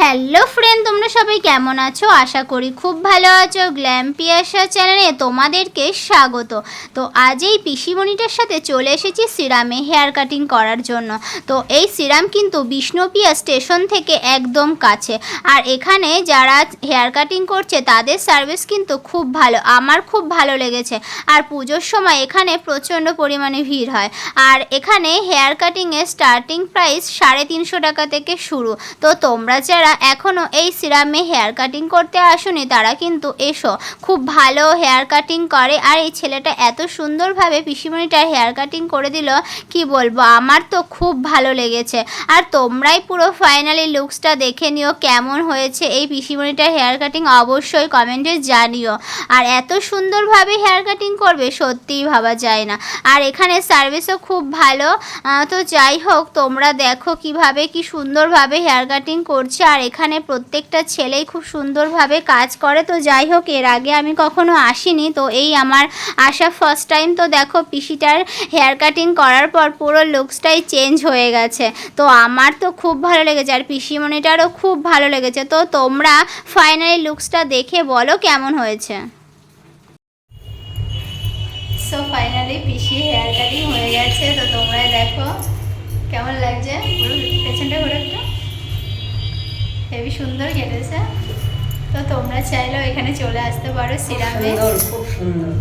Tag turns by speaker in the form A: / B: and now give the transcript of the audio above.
A: Hello friend তোমরা সবাই কেমন আছো? আশা করি খুব ভালো আছো। গ্ল্যাম পিয়াসা চ্যানেলে তোমাদেরকে স্বাগত। তো আজ এই পিসিমণিটার সাথে চলে এসেছি সিরামে হেয়ার কাটিং করার জন্য। তো এই সিরাম কিন্তু বিষ্ণুপিয়া স্টেশন থেকে একদম কাছে। আর এখানে যারা হেয়ার কাটিং করছে, তাদের সার্ভিস কিন্তু খুব ভালো। আমার খুব ভালো লেগেছে। আর পুজোর সময় এখানে প্রচণ্ড পরিমাণে ভিড় হয়। আর এখানে হেয়ার কাটিংয়ের স্টার্টিং প্রাইস সাড়ে তিনশো টাকা থেকে শুরু। তো তোমরা যারা এখনও এই সিরামে হেয়ার কাটিং করতে আসোনি, তারা কিন্তু এসো। খুব ভালো হেয়ার কাটিং করে। আর এই ছেলেটা এত সুন্দরভাবে পিসিমণিটার হেয়ার কাটিং করে দিল, কি বলব? আমার তো খুব ভালো লেগেছে। আর তোমরাই পুরো ফাইনালি লুকসটা দেখে নিও, কেমন হয়েছে এই পিসিমণিটার হেয়ার কাটিং অবশ্যই কমেন্টে জানিও। আর এত সুন্দরভাবে হেয়ার কাটিং করবে, সত্যিই ভাবা যায় না। আর এখানে সার্ভিসও খুব ভালো। তো যাই হোক, তোমরা দেখো কীভাবে কি সুন্দরভাবে হেয়ার কাটিং করছে। আর এখানে প্রত্যেকটা ছেলেই খুব সুন্দরভাবে কাজ করে। তো যাই হোক, এর আগে আমি কখনো আসিনি। তো এই আমার আসা ফার্স্ট টাইম তো দেখো, পিসিটার হেয়ার কাটিং করার পর পুরো লুকসটাই চেঞ্জ হয়ে গেছে। তো আমার তো খুব ভালো লেগেছে। আর পিসিমণিটারও খুব ভালো লেগেছে। তো তোমরা ফাইনালি লুকসটা দেখে বলো কেমন হয়েছে। সো ফাইনালি পিসি হেয়ার কাটিং হয়ে গেছে। তো তোমরা দেখো, কেমন লাগছে? হেবি সুন্দর কেটেছে। তো তোমরা চাইলেও এখানে চলে আসতে পারো সিরামে।
B: খুব সুন্দর।